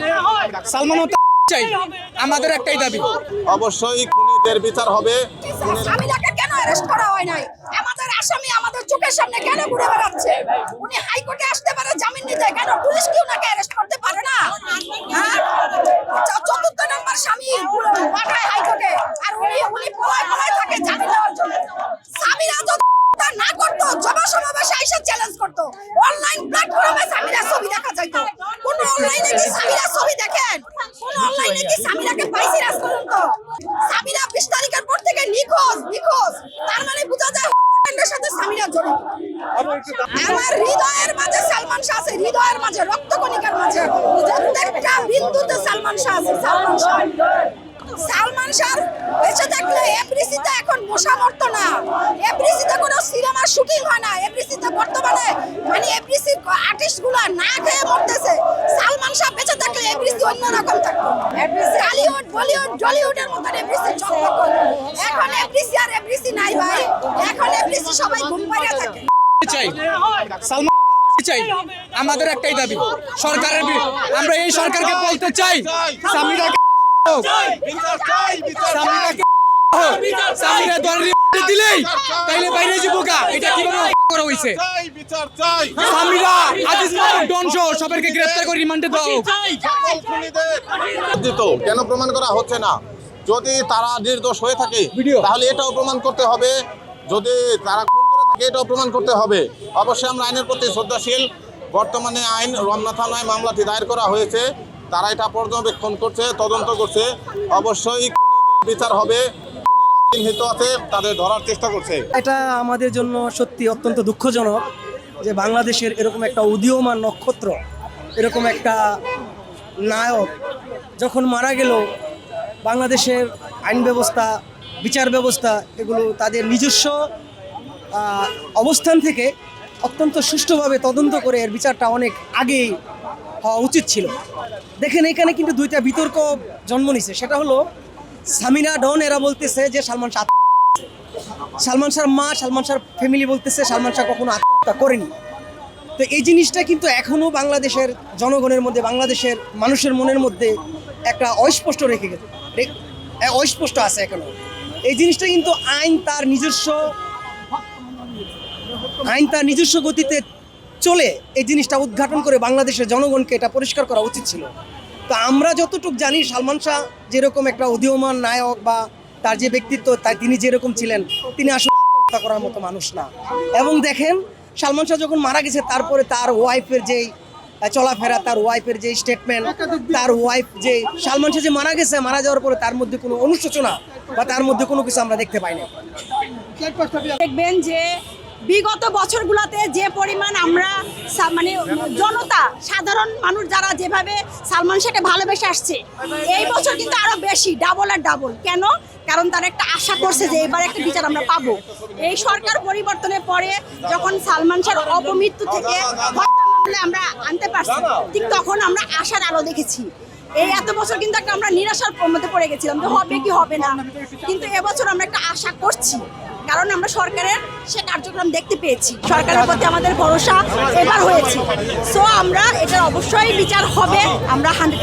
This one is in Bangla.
চাই। সালমান ও চাই। আমাদের একটাই দাবি। অবশ্যই খুনিদের বিচার হবে। স্বামীটাকে কেন অ্যারেস্ট করা হয় নাই? আমাদের আসামি আমাদের চোখের সামনে কেন ঘুরে বেড়াচ্ছে? উনি হাইকোর্টে আসতে পারে জামিন নিতে। কেন পুলিশ কি ওনাকে অ্যারেস্ট করতে পারে না? চতুর্থ নম্বর স্বামী পাঠায় হাইকোর্টে আর উনি উনি পলায় পলায় থাকে জামিন নেওয়ার জন্য। স্বামীরা যদি না করতো জবা সমাবেশে এসে চ্যালেঞ্জ করতো। অনলাইন প্ল্যাটফর্মে স্বামীরা ছবি দেখা যাইতো। অনলাইনে কি স্বামীরা ছবি দেখেন? কোন অনলাইনে কি স্বামীরাকে পাইছি রাজ পর্যন্ত স্বামীরা বিশ তারিখের পর থেকে নিখোঁজ নিখোঁজ। তার মানে বোঝা যায় হত্যাকাণ্ডের সাথে স্বামীরা জড়িত। আমার হৃদয়ের মাঝে সালমান শাহ আছে হৃদয়ের মাঝে রক্তকণিকার মাঝে। প্রত্যেকটা বিন্দুতে সালমান শাহ আছে সালমান শাহ। সালমান শাহ বেঁচে থাকলে এফডিসিতে এখন বসা মরতো না। এফডিসিতে কোনো সিনেমার শুটিং হয় না। এফডিসিতে বর্তমানে মানে আর্টিস্টগুলা না খেয়ে মরতেছে। শাহ বেঁচে থাকলে এফডিসি অন্যরকম থাকতো। হলিউড বলিউড মতন চকমক করতো। এখন আর নাই ভাই। এখন এফডিসি সবাই ঘুম থাকে। চাই, সালমান চাই, আমাদের একটাই দাবি, সরকারের আমরা এই সরকারকে বলতে চাই, সামিরাকে। সামিরাকে সামিরা দিলেই তাইলে বাইরে যাব কা এটা হত্যা করা আজিজ মাহমুদ সবাইকে গ্রেফতার করে রিমান্ডে দেওয়া হোক কেন প্রমাণ করা হচ্ছে না? যদি তারা নির্দোষ হয়ে থাকে তাহলে এটাও প্রমাণ করতে হবে। যদি তারা খুন করে থাকে এটাও প্রমাণ করতে হবে। অবশ্যই আমরা আইনের প্রতি শ্রদ্ধাশীল। বর্তমানে আইন রমনা থানায় মামলাটি দায়ের করা হয়েছে। তারা এটা পর্যবেক্ষণ করছে তদন্ত করছে। অবশ্যই বিচার হবে। আছে, তাদের ধরার চেষ্টা করছে। এটা আমাদের জন্য সত্যি অত্যন্ত দুঃখজনক যে বাংলাদেশের এরকম একটা উদীয়মান নক্ষত্র, এরকম একটা নায়ক যখন মারা গেল, বাংলাদেশের আইন ব্যবস্থা, বিচার ব্যবস্থা, এগুলো তাদের নিজস্ব অবস্থান থেকে অত্যন্ত সুষ্ঠুভাবে তদন্ত করে এর বিচারটা অনেক আগেই হওয়া উচিত ছিল। দেখেন, এখানে কিন্তু দুইটা বিতর্ক জন্ম নিছে। সেটা হলো সামিনা ডন, এরা বলতেছে যে সালমান শাহ সালমান শাহর মা, সালমান শাহর ফ্যামিলি বলতেছে সালমান শাহ কখনো আত্মহত্যা করেনি। তো এই জিনিসটা কিন্তু এখনও বাংলাদেশের জনগণের মধ্যে, বাংলাদেশের মানুষের মনের মধ্যে একটা অস্পষ্ট রেখে গেছে। অস্পষ্ট আছে এখনও। এই জিনিসটা কিন্তু আইন তার নিজস্ব, আইন তার নিজস্ব গতিতে চলে। এই জিনিসটা উদ্ঘাটন করে বাংলাদেশের জনগণকে এটা পরিষ্কার করা উচিত ছিল। তো আমরা যতটুকু জানি সালমান শাহ যেরকম একটা উদীয়মান নায়ক বা তার যে ব্যক্তিত্ব, তাই তিনি যেরকম ছিলেন, তিনি আসলে আত্মহত্যা করার মতো মানুষ না। এবং দেখেন, সালমান শাহ যখন মারা গেছে, তারপরে তার ওয়াইফের যেই চলাফেরা, তার ওয়াইফের যে স্টেটমেন্ট তার ওয়াইফ যে, সালমান শাহ যে মারা গেছে, মারা যাওয়ার পরে তার মধ্যে কোনো অনুশোচনা বা তার মধ্যে কোনো কিছু আমরা দেখতে পাই না দেখবেন যে বিগত বছরগুলোতে যে পরিমাণ আমরা মানে জনতা, সাধারণ মানুষ যারা যেভাবে সালমান শাহকে ভালোবেসে আসছে, এই বছর কিন্তু আরও বেশি ডাবল আর ডাবল কেন? কারণ তারা একটা আশা করছে যে এবার একটা বিচার আমরা পাবো। এই সরকার পরিবর্তনের পরে যখন সালমান শাহর অপমৃত্যু থেকে আমরা আনতে পারছি, ঠিক তখন আমরা আশার আলো দেখেছি। এই এত বছর কিন্তু একটা আমরা নিরাশার মধ্যে পড়ে গেছিলাম যে হবে কি হবে না। কিন্তু এবছর আমরা একটা আশা করছি। কারণ আমরা সরকারের সে কার্যক্রম দেখতে পেয়েছি। সরকারের প্রতি আমাদের ভরসা এবার হয়েছে। সো আমরা এটা অবশ্যই বিচার হবে, আমরা হান্ড্রেড